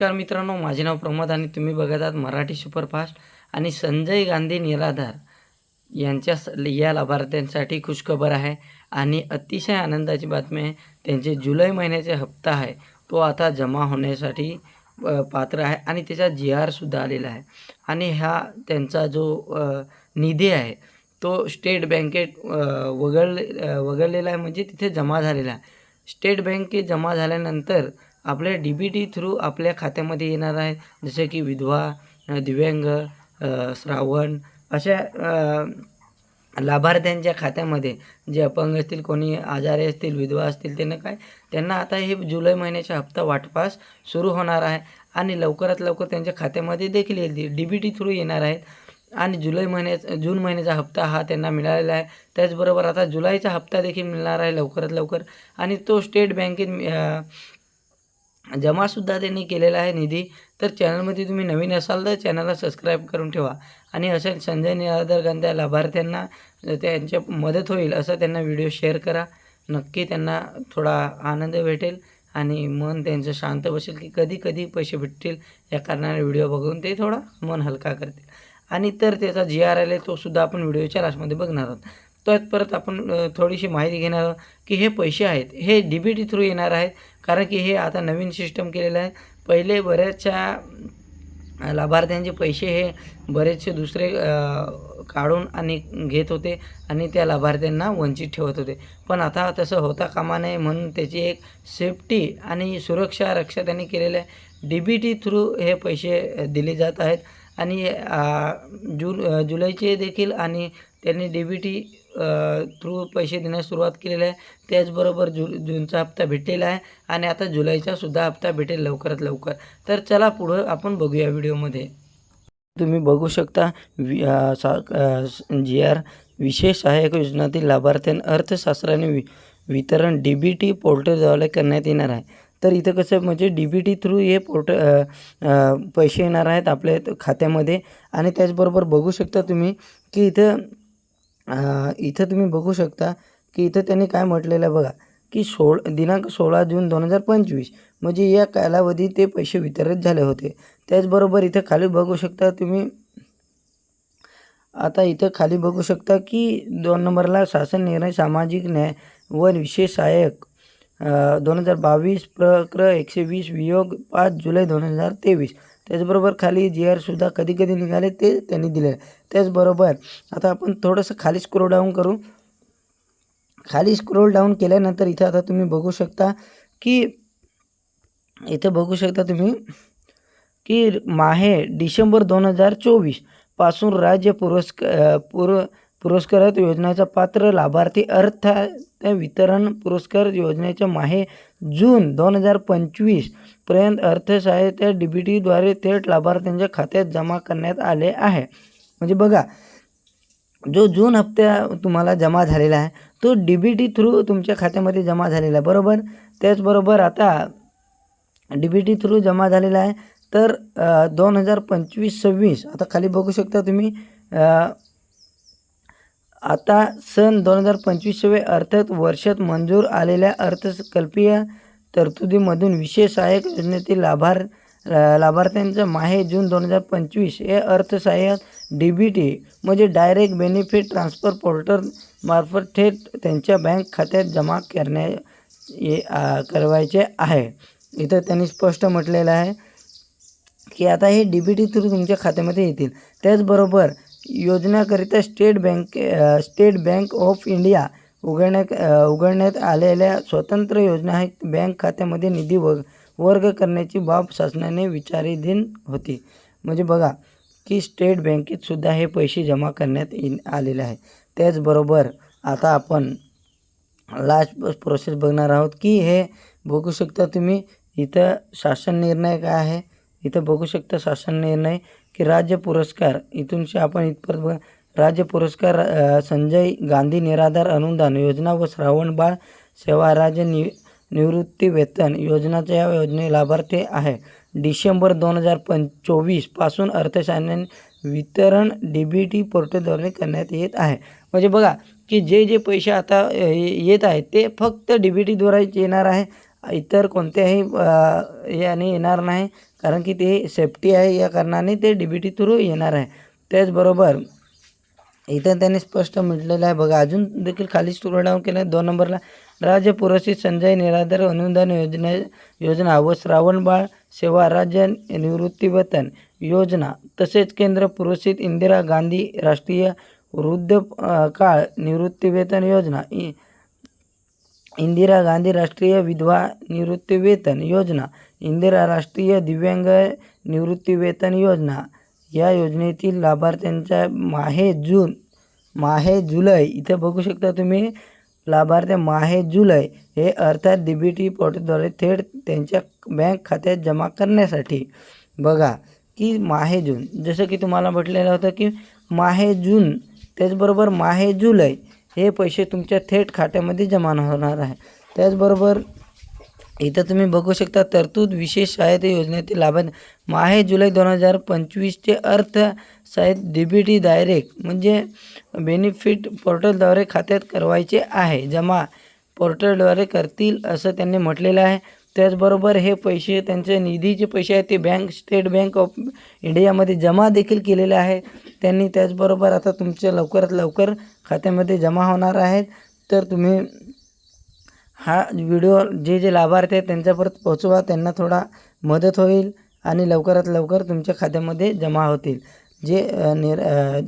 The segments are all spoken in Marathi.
नमस्कार मित्रांनो माझे नाव प्रमोद आणि तुम्ही बघत आहात मराठी सुपरफास्ट आणि संजय गांधी निराधार यांच्या स या लाभार्थ्यांसाठी खुशखबर आहे आणि अतिशय आनंदाची बातमी आहे. त्यांचे जुलै महिन्याचे हप्ता आहे. तो आता जमा होण्यासाठी पात्र आहे आणि त्याचा जी आरसुद्धा आलेला आहे. आणि हा त्यांचा जो निधी आहे तो स्टेट बँकेत वगळ वगळलेला आहे. म्हणजे तिथे जमा झालेला आहे. स्टेट बँकेत जमा झाल्यानंतर आपल्या डी बी टी थ्रू आपल्या खात्यामध्ये येणार आहे जसे की विधवा दिव्यांग श्रावण अशा लाभार्थ्यांच्या खात्यामध्ये जे अपंग असतील कोणी आजारी असतील विधवा असतील त्यांना काय? त्यांना आता हे जुलै महिन्याचा हप्ता वाटपास सुरू होणार आहे आणि लवकरात लवकर त्यांच्या खात्यामध्ये देखील येईल डी बी टी थ्रू येणार आहेत आणि जुलै महिन्याचा जून महिन्याचा हप्ता हा त्यांना मिळालेला आहे. त्याचबरोबर आता जुलैचा हप्ता देखील मिळणार आहे लवकरात लवकर आणि तो स्टेट बँकेत जमासुद्धा त्यांनी केलेला आहे निधी. तर चॅनलमध्ये तुम्ही नवीन असाल तर चॅनलला सबस्क्राईब करून ठेवा. आणि अशा संजय निराधार गांधी लाभार्थ्यांना त्यांच्या मदत होईल असं त्यांना व्हिडिओ शेअर करा. नक्की त्यांना थोडा आनंद भेटेल आणि मन त्यांचं शांत बसेल की कधी कधी पैसे भेटतील. या कारणाने व्हिडिओ बघून ते थोडा मन हलका करतील. आणि तर त्याचा जी आर आले आहे तोसुद्धा आपण व्हिडिओच्या लास्टमध्ये बघणार आहोत. त्यात परत आपण थोडीशी माहिती घेणार आहोत की हे पैसे आहेत हे डी बी टी थ्रू येणार आहेत. कारण की हे आता नवीन सिस्टम केलेलं आहे. पहिले बऱ्याचशा लाभार्थ्यांचे पैसे हे बरेचसे दुसरे काढून आणि घेत होते आणि त्या लाभार्थ्यांना वंचित ठेवत होते. पण आता तसं होता कामा नये म्हणून त्याची एक सेफ्टी आणि सुरक्षा रक्षा त्यांनी केलेलं आहे. डी बी टी थ्रू हे पैसे दिले जात आहेत. आणि जून जुलैचे देखील आणि त्यांनी डी बी टी थ्रू पैसे देण्यास सुरुवात केलेली आहे. त्याचबरोबर जु जूनचा हप्ता भेटलेला आहे आणि आता जुलैचासुद्धा हप्ता भेटेल लवकरात लवकर. तर चला पुढं आपण बघूया व्हिडिओमध्ये. तुम्ही बघू शकता वि सा जी आर विशेष सहाय्यक योजनातील लाभार्थ्यांना अर्थशास्त्राने वि वितरण डी बी टी पोर्टलद्वारे करण्यात येणार आहे. तर इथं कसं म्हणजे डी बी टी थ्रू हे पोर्ट पैसे येणार आहेत आपल्या खात्यामध्ये. आणि त्याचबरोबर बघू शकता तुम्ही की इथं इथं तुम्ही बघू शकता की इथं त्यांनी काय म्हटलेलं आहे बघा की सोळ दिनांक सोळा जून दोन हजार पंचवीस म्हणजे या कालावधीत ते पैसे वितरित झाले होते. त्याचबरोबर इथं खाली बघू शकता तुम्ही आता इथं खाली बघू शकता की दोन नंबरला शासन निर्णय सामाजिक न्याय व विशेष सहाय्यक दोन हजार बावीस प्रक्र एकशे वीस वियोग पाच जुलै दोन हजार तेवीस. त्याचबरोबर खाली जी आरसुद्धा कधी कधी निघाले ते त्यांनी दिले. त्याचबरोबर आता आपण थोडंसं खाली स्क्रोल डाऊन करू. खाली स्क्रोल डाऊन केल्यानंतर इथं आता तुम्ही बघू शकता की इथं बघू शकता तुम्ही की माहे डिसेंबर दोन हजार चोवीसपासून राज्य पुरस्क पुर पुरस्कारात योजनेचा पात्र लाभार्थी अर्थ वितरण पुरस्कार योजनेच्या माहे जून दोन हजार पंचवीसपर्यंत अर्थसहाय्यता डी बी टीद्वारे थेट लाभार्थ्यांच्या खात्यात जमा करण्यात आले आहे. म्हणजे बघा जो जून हप्त्या तुम्हाला जमा झालेला आहे तो डी बी टी थ्रू तुमच्या खात्यामध्ये जमा झालेला आहे. बरोबर? त्याचबरोबर आता डी बी टी थ्रू जमा झालेला आहे. तर दोन हजार पंचवीस सव्वीस आता खाली बघू शकता तुम्ही आता सन दोन हजार पंचवीस अर्थात वर्षात मंजूर आलेल्या अर्थसंकल्पीय तरतुदीमधून विशेष सहाय्यक योजनेतील लाभार लाभार्थ्यांचा माहे जून दोन हजार पंचवीस. हे अर्थसहाय्यक डी बी टी म्हणजे डायरेक्ट बेनिफिट ट्रान्सफर पोर्टल मार्फत थेट त्यांच्या बँक खात्यात जमा करण्या ये करवायचे आहे. इथं त्यांनी स्पष्ट म्हटलेलं आहे की आता हे डी बी टी थ्रू तुमच्या खात्यामध्ये येतील. त्याचबरोबर योजनेकरिता State Bank State Bank of India उघडण्यात उघडण्यात आलेल्या स्वतंत्र योजना आहेत. बँक खात्यामध्ये निधी व वर्ग करण्याची बाब शासनाने विचाराधीन होती. म्हणजे बघा की स्टेट बँकेतसुद्धा हे पैसे जमा करण्यात येईन आलेले आहे त्याचबरोबर आता आपण लास्ट प्रोसेस बघणार आहोत की हे बघू शकता तुम्ही इथं शासन निर्णय काय आहे? इथं बघू शकता शासन निर्णय की राज्य पुरस्कार. इथूनशी आपण इथपर्यंत बघा. राज्य पुरस्कार संजय गांधी निराधार अनुदान योजना व श्रावण बाळ सेवा राज्य नि निवृत्ती वेतन योजनाच्या या योजने लाभार्थी आहे. डिसेंबर दोन हजार पं चोवीसपासून अर्थशास्त्राने वितरण डी बी टी पोर्टलद्वारे करण्यात येत आहे. म्हणजे बघा की जे जे पैसे आता येत आहेत ते फक्त डी बी टीद्वारे येणार आहे. इतर कोणत्याही याने येणार नाही. कारण की ते सेफ्टी आहे या कारणाने ते डी बी टी थ्रू येणार आहे. त्याचबरोबर इथं त्यांनी स्पष्ट म्हटलेलं आहे. बघा अजून देखील खाली स्क्रोल डाऊन केलं. आहे दोन नंबरला राज्य पुरस्कृत संजय निराधार अनुदान योजने योजना व श्रावणबाळ सेवा राज्य निवृत्तीवेतन योजना तसेच केंद्र पुरस्कृत इंदिरा गांधी राष्ट्रीय वृद्ध काळ निवृत्तीवेतन योजना इ इंदिरा गांधी राष्ट्रीय विधवा निवृत्तीवेतन योजना इंदिरा राष्ट्रीय दिव्यांग निवृत्तीवेतन योजना या योजनेतील लाभार्थ्यांच्या माहे जून माहे जुलै इथं बघू शकता तुम्ही. लाभार्थी माहे जुलै हे अर्थात डी बी टी पोर्टलद्वारे थेट त्यांच्या बँक खात्यात जमा करण्यासाठी. बघा की माहे जून जसं की तुम्हाला म्हटलेलं होतं की माहे जून त्याचबरोबर माहे जुलै हे पैसे तुमच्या थेट खात्यामध्ये जमा होणार आहे. त्याचबरोबर इथं तुम्ही बघू शकता तरतूद विशेष सहाय्यता योजनेतील लाभार्थी माहे जुलै दोन हजार पंचवीसचे अर्थ साहित्य डी बी टी डायरेक्ट म्हणजे बेनिफिट पोर्टलद्वारे खात्यात करवायचे आहे. जमा पोर्टलद्वारे करतील असं त्यांनी म्हटलेलं आहे. त्याचबरोबर हे पैसे त्यांचे निधीचे पैसे आहेत ते बँक स्टेट बँक ऑफ इंडियामध्ये जमा देखील केलेले आहे त्यांनी त्याचबरोबर आता तुमच्या लवकरात लवकर खात्यामध्ये जमा होणार आहेत. तर तुम्ही हा व्हिडिओ जे जे लाभार्थी आहेत त्यांच्यापर्यंत पोहोचवा त्यांना थोडा मदत होईल आणि लवकरात लवकर तुमच्या खात्यामध्ये जमा होतील. जे निर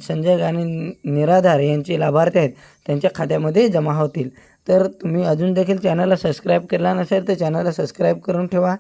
संजय गांधी निराधार यांचे लाभार्थी आहेत त्यांच्या खात्यामध्ये जमा होतील. तर तुम्ही अजून देखील चॅनलला सबस्क्राईब केला नसेल तर चॅनलला सबस्क्राईब करून ठेवा.